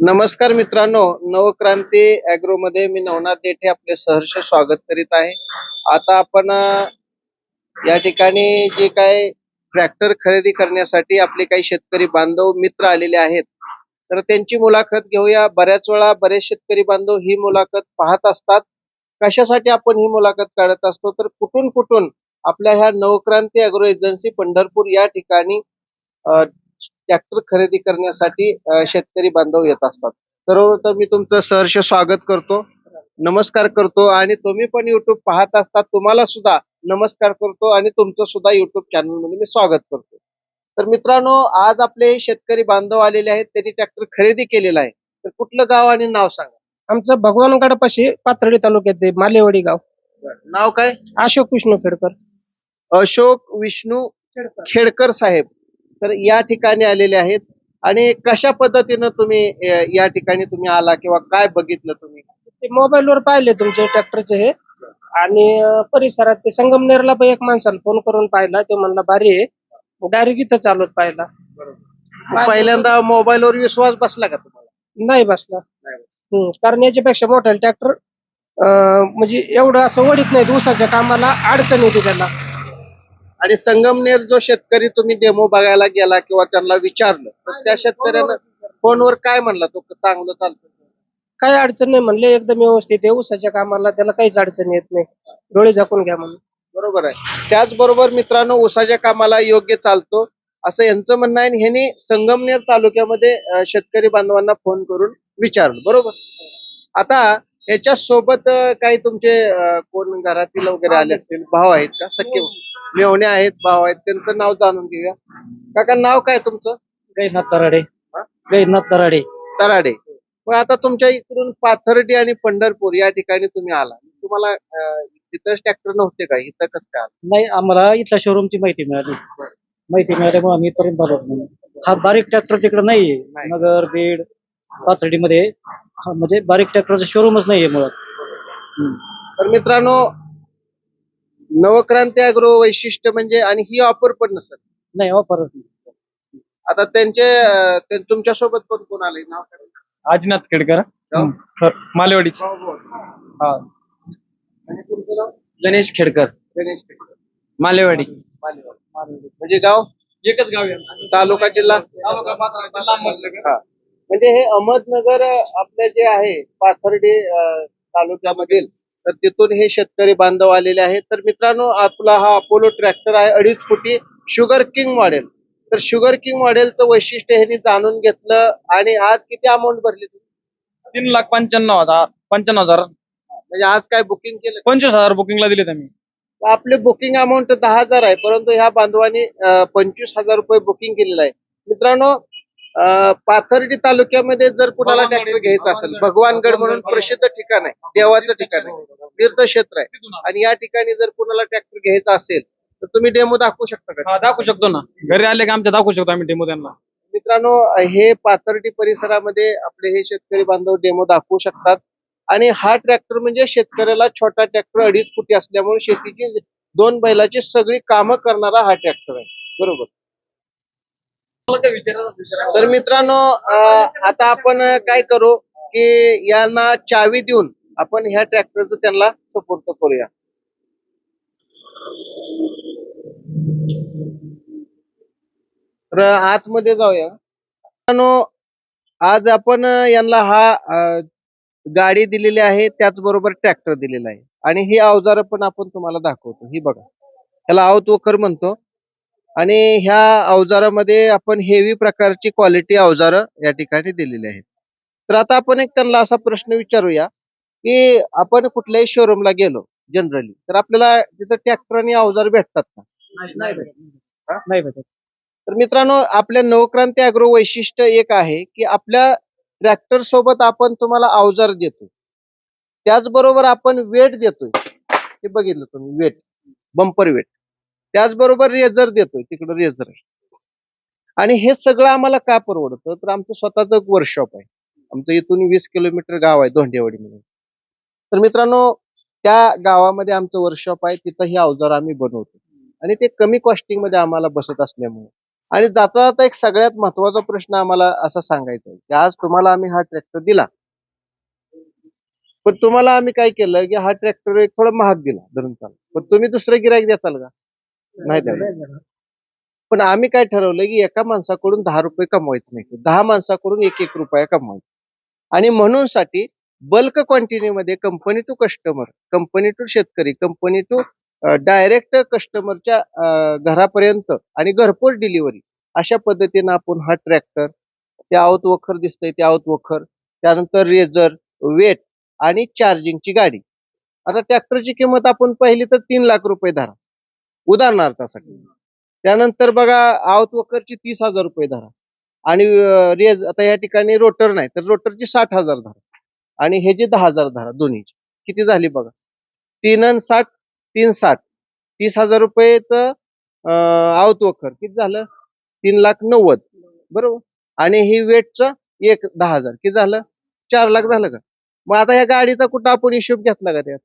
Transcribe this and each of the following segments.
नमस्कार मित्रांनो नवक्रांती अॅग्रो मध्ये मी नवनाथ देठे आपले सहर्ष स्वागत करीत आहे. आता आपण या ठिकाणी जे काय ट्रॅक्टर खरेदी करण्यासाठी आपले काही शेतकरी बांधव मित्र आलेले आहेत. तर त्यांची मुलाखत घेऊया. बऱ्याच वेळा बरेच शेतकरी बांधव ही मुलाखत पाहत असतात. कशासाठी आपण ही मुलाखत काढत असतो? तर कुठून कुठून आपल्या ह्या नवक्रांती अॅग्रो एजन्सी पंढरपूर या ठिकाणी ट्रॅक्टर खरेदी करण्यासाठी शेतकरी बांधव येत असतात. तर मी तुमचं सहर्ष स्वागत करतो नमस्कार करतो आणि तुम्ही पण युट्यूब पाहत असतात तुम्हाला सुद्धा नमस्कार करतो आणि तुमचं सुद्धा युट्यूब चॅनलमध्ये मी स्वागत करतो. तर मित्रांनो आज आपले शेतकरी बांधव आलेले आहेत त्यांनी ट्रॅक्टर खरेदी केलेला आहे. तर कुठलं गाव आणि नाव सांगा. आमचं भगवानगडापाशी पाथर्डी तालुक्यात आहे, मालेवाडी गाव. नाव काय? अशोक विष्णू खेडकर. अशोक विष्णू खेडकर साहेब. तर या ठिकाणी आलेले आहेत. आणि कशा पद्धतीनं तुम्ही अ, या ठिकाणी तुम्ही आला किंवा काय बघितलं तुम्ही? ते मोबाईलवर पाहिले तुमचे ट्रॅक्टरचे हे. आणि अं, परिसरात ते संगमनेरला पण एक माणसाला फोन करून पाहिला. ते म्हणला भारी आहे. डायरेक्ट इथं चालवत पाहिला पहिल्यांदा मोबाईलवर विश्वास बसला का तुम्हाला? नाही बसला. हम्म, कारण याच्यापेक्षा मोठा ट्रॅक्टर म्हणजे एवढं असं वडीत नाही ऊसाच्या कामाला अडचण येते त्याला. आणि संगमनेर जो शेतकरी तुम्ही डेमो बघायला गेला किंवा त्यांना विचारलं तर त्या शेतकऱ्यानं फोनवर काय म्हणला तो? चांगलं चालतं. काही अडचण नाही म्हणले एकदम व्यवस्थित आहे. ऊसाच्या कामाला त्याला काहीच अडचण येत नाही. डोळे झाकून घ्या म्हणून. बरोबर आहे. त्याचबरोबर मित्रांनो ऊसाच्या कामाला योग्य चालतो. असं यांचं म्हणणं आहे ह्यांनी संगमनेर तालुक्यामध्ये शेतकरी बांधवांना फोन करून विचारलं. बरोबर? आता याच्या सोबत काही तुमचे कोण घरातील वगैरे आले असतील भाव आहेत का? सख्य मेवणे आहेत भाव आहेत त्यांचं नाव जाणून घेऊया. काका नाव काय तुमचं? गैनाथ तराडे? गैनाथ तराडे. तराडे. पण आता तुमच्या इकडून पाथर्डी आणि पंढरपूर या ठिकाणी तुम्ही आला. तुम्हाला अं, तिथंच ट्रॅक्टर नव्हते का? इथं कसं काय? नाही आम्हाला इथल्या शोरूमची माहिती मिळाली. माहिती मिळाल्यामुळे आम्ही म्हणून. हा बारीक ट्रॅक्टर तिकडे नाहीये. नाही. नगर बीड पाथर्डीमध्ये हा म्हणजे बारीक ट्रॅक्टरचं शोरूमच नाहीये मुळात. हम्म. तर मित्रांनो नवक्रांती अॅग्रो वैशिष्ट्य म्हणजे आणि ही ऑफर पण नसत नाही वापरत नाही. आता त्यांचे अं, ते तुमच्यासोबत कोण कोण आले नाव काय? आजीनाथ खेडकर गाव? हं, मालेवाडीची. हा आणि तुमचं नाव? गणेश खेडकर गणेश टेकडे. मालेवाडी. म्हणजे गाव? एकच गाव आहे. तालुका जिल्हा? हा. म्हणजे हे अहमदनगर आपले जे आहे पाथर्डी तालुक्यामधील तर तिथून हे शेतकरी बांधव आलेले आहेत. तर मित्रांनो आपला हा अपोलो ट्रॅक्टर आहे अडीच फुटी शुगर किंग मॉडेल. तर शुगर किंग मॉडेलचं वैशिष्ट्य ह्यांनी जाणून घेतलं आणि आज किती अमाऊंट भरली तुम्ही? तीन लाख पंच्याण्णव हजार पंच्याण्णव हजार. म्हणजे आज काय बुकिंग केलं? पंचवीस हजार बुकिंगला दिलेत आम्ही आपले बुकिंग अमाऊंट दहा हजार आहे परंतु ह्या बांधवांनी पंचवीस हजार रुपये बुकिंग केलेलं आहे. मित्रांनो पाथर्डी तालुक्यामध्ये जर कुणाला ट्रॅक्टर घ्यायचा असेल भगवानगड म्हणून प्रसिद्ध ठिकाण आहे देवाचं ठिकाण आहे तीर्थक्षेत्र आहे. आणि या ठिकाणी जर कुणाला ट्रॅक्टर घ्यायचा असेल तर तुम्ही डेमो दाखवू शकता का? हा दाखवू शकतो ना. घरी आले की आमच्या दाखवू शकतो आम्ही डेमो त्यांना. मित्रांनो हे पाथर्डी परिसरामध्ये आपले हे शेतकरी बांधव डेमो दाखवू शकतात. आणि हा ट्रॅक्टर म्हणजे शेतकऱ्याला छोटा ट्रॅक्टर अडीच फुटी असल्यामुळे शेतीची दोन बैलाची सगळी कामं करणारा हा ट्रॅक्टर आहे. बरोबर. तर मित्रांनो आता आपण काय करू की यांना चावी देऊन आपण ह्या ट्रॅक्टरचं त्यांना सपोर्ट करूया. तर आतमध्ये जाऊया. मित्रांनो आज आपण यांना हा गाडी दिलेली आहे त्याचबरोबर ट्रॅक्टर दिलेला आहे. आणि ही अवजार पण आपण तुम्हाला दाखवतो. ही बघा. त्याला आवत वखर म्हणतो. आणि ह्या अवजारामध्ये आपण हेवी प्रकारची क्वालिटी अवजारं या ठिकाणी दिलेली आहेत. तर आता आपण एक त्यांना असा प्रश्न विचारूया की आपण कुठल्याही शोरूमला गेलो जनरली तर आपल्याला तिथं ट्रॅक्टर आणि अवजार भेटतात का? नाही भेटत. नाही भेटत. तर मित्रांनो आपल्या नवक्रांती अॅग्रो वैशिष्ट्य एक आहे की आपल्या ट्रॅक्टर सोबत आपण तुम्हाला अवजार देतो त्याचबरोबर आपण वेट देतोय. हे बघितलं तुम्ही वेट बंपर वेट. त्याचबरोबर रेझर देतोय तिकडं रेझर आहे. आणि हे सगळं आम्हाला का परवडतं? तर आमचं स्वतःच एक वर्कशॉप आहे. आमचं इथून वीस किलोमीटर गाव आहे धोंडेवाडी म्हणून. तर मित्रांनो त्या गावामध्ये आमचं वर्कशॉप आहे तिथं ही अवजार आम्ही बनवतो. आणि ते कमी कॉस्टिंगमध्ये आम्हाला बसत असल्यामुळे. आणि जाता जाता एक सगळ्यात महत्त्वाचा प्रश्न आम्हाला असा सांगायचा आहे की आज तुम्हाला आम्ही हा ट्रॅक्टर दिला. पण तुम्हाला आम्ही काय केलं की हा ट्रॅक्टर एक थोडा महाग दिला धरून चाल पण तुम्ही दुसरं गिरायक द्याल का? नाही पण आम्ही काय ठरवलं की एका माणसाकडून दहा रुपये कमवायचे नाही. दहा माणसाकडून एक एक रुपया कमवायचा. आणि म्हणून साठी बल्क क्वांटिटीमध्ये company to customer company to शेतकरी कंपनी टू डायरेक्ट कस्टमरच्या घरापर्यंत आणि घरपोच डिलिव्हरी अशा पद्धतीनं आपण हा ट्रॅक्टर ते आवत वखर दिसतंय ते आवत वखर त्यानंतर रेझर वेट आणि चार्जिंगची गाडी. आता ट्रॅक्टरची किंमत आपण पाहिली तर तीन लाख रुपये धरा. उदाहरणार्थासाठी. त्यानंतर बघा आवत वखरची तीस हजार रुपये धरा. आणि रेज आता या ठिकाणी रोटर नाही तर रोटरची साठ हजार धरा. आणि हे जे दहा हजार धरा दोन्हीची. किती झाली बघा? तीन अन साठ तीन साठ. तीस हजार रुपयेचं आवत वखर किती झालं? तीन लाख नव्वद. बरोबर? आणि ही वेटचं एक दहा हजार. किती झालं? चार लाख झालं का? मग आता ह्या गाडीचा कुठं आपण हिशोब घेतला का त्यात?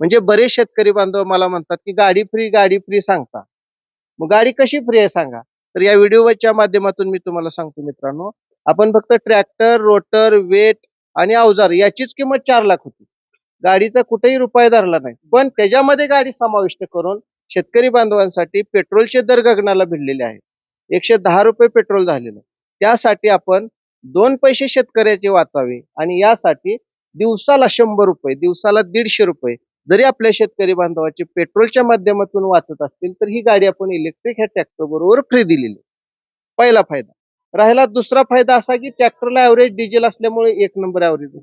म्हणजे बरेच शेतकरी बांधव मला म्हणतात की गाडी फ्री गाडी फ्री सांगता. मग गाडी कशी फ्री आहे सांगा? तर या व्हिडिओच्या माध्यमातून मी तुम्हाला सांगतो मित्रांनो. आपण फक्त ट्रॅक्टर रोटर वेट आणि अवजार याचीच किंमत चार लाख होती. गाडीचा कुठेही रुपये धरला नाही. पण त्याच्यामध्ये गाडी समाविष्ट करून शेतकरी बांधवांसाठी पेट्रोलचे दर गगनाला भिडलेले आहेत. एकशे दहा रुपये पेट्रोल झालेलं. त्यासाठी आपण दोन पैसे शेतकऱ्याचे वाचावे आणि यासाठी दिवसाला शंभर रुपये दिवसाला दीडशे रुपये जरी आपल्या शेतकरी बांधवाचे पेट्रोलच्या माध्यमातून वाचत असतील तर ही गाडी आपण इलेक्ट्रिक ह्या ट्रॅक्टर बरोबर फ्री दिलेली. पहिला फायदा. राहिला दुसरा फायदा असा की ट्रॅक्टरला ऍव्हरेज डिझेल असल्यामुळे एक नंबर ऍव्हरेज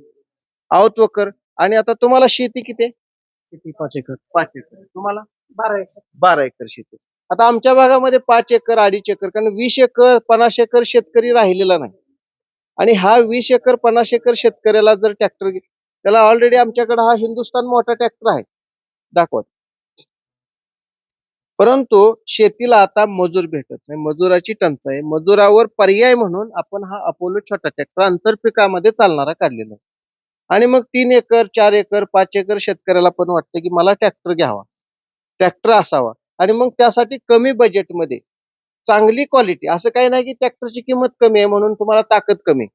आवत वकर आणि आता तुम्हाला शेती किती आहे? किती पाच एकर. पाच एकर. तुम्हाला? बारा एकर. बारा एकर शेती. आता आमच्या भागामध्ये पाच एकर अडीच एकर कारण वीस एकर पन्नास एकर शेतकरी राहिलेला नाही. आणि हा वीस एकर पन्नास एकर शेतकऱ्याला जर ट्रॅक्टर त्याला ऑलरेडी आमच्याकडे हा हिंदुस्थान मोठा ट्रॅक्टर आहे. दाखवत परंतु शेतीला आता मजूर भेटत नाही. मजुराची टंचाई मजुरावर पर्याय म्हणून आपण हा अपोलो छोटा ट्रॅक्टर आंतरपिकामध्ये चालणारा काढलेला आहे. आणि मग तीन एकर चार एकर पाच एकर शेतकऱ्याला पण वाटतं की मला ट्रॅक्टर घ्यावा. ट्रॅक्टर असावा. आणि मग त्यासाठी कमी बजेटमध्ये चांगली क्वालिटी असं काही नाही की ट्रॅक्टरची किंमत कमी आहे म्हणून तुम्हाला ताकद कमी आहे.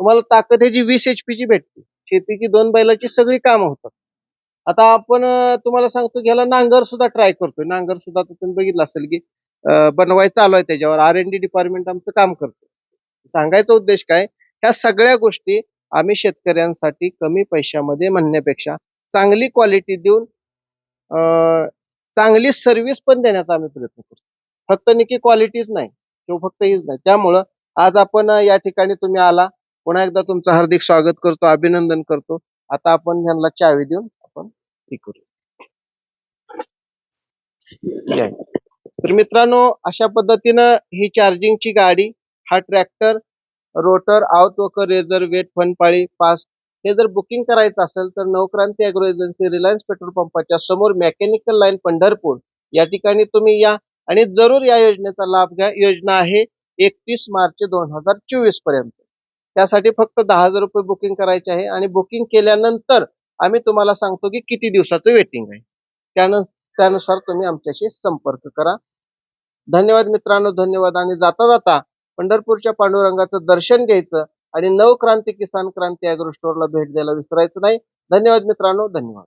तुम्हाला ताकद ह्याची वीस एच ची भेटते. शेतीची दोन बैलाची सगळी कामं होतात. आता आपण तुम्हाला सांगतो घ्यायला नांगर सुद्धा ट्राय करतोय. नांगर सुद्धा तुम्ही बघितलं असेल की बनवाय बनवायचं चालू आहे त्याच्यावर. आर एन डी डिपार्टमेंट आमचं काम करतो सांगायचा उद्देश काय? ह्या सगळ्या गोष्टी आम्ही शेतकऱ्यांसाठी कमी पैशामध्ये म्हणण्यापेक्षा चांगली क्वालिटी देऊन चांगली सर्व्हिस पण देण्याचा आम्ही प्रयत्न करतो फक्त निकी क्वालिटीच नाही. किंवा फक्त हीच नाही. त्यामुळं आज आपण या ठिकाणी तुम्ही आला. पुन्हा एकदा तुमचं हार्दिक स्वागत करतो अभिनंदन करतो. आता आपण ह्यांना चावी देऊन आपण हे करू तर मित्रांनो अशा पद्धतीनं ही चार्जिंगची गाडी हा ट्रॅक्टर रोटर आउट वकर रेझर वेट फनपाळी पास हे जर बुकिंग करायचं असेल तर Navkranti agro agency Reliance petrol पंपाच्या समोर मेकॅनिकल लाईन पंढरपूर. या ठिकाणी तुम्ही या आणि जरूर या योजनेचा लाभ घ्या. योजना आहे एकतीस मार्च दोन हजार चोवीसपर्यंत. त्यासाठी फक्त दहा हजार रुपये बुकिंग करायचे आहे. आणि बुकिंग केल्यानंतर आम्ही तुम्हाला सांगतो की किती दिवसाचं वेटिंग आहे. त्यानं त्यानुसार तुम्ही आमच्याशी संपर्क करा. धन्यवाद मित्रांनो धन्यवाद. आणि जाता जाता पंढरपूरच्या पांडुरंगाचं दर्शन घ्यायचं आणि नवक्रांती किसान क्रांती ॲग्रो स्टोअरला भेट द्यायला विसरायचं नाही. धन्यवाद मित्रांनो धन्यवाद.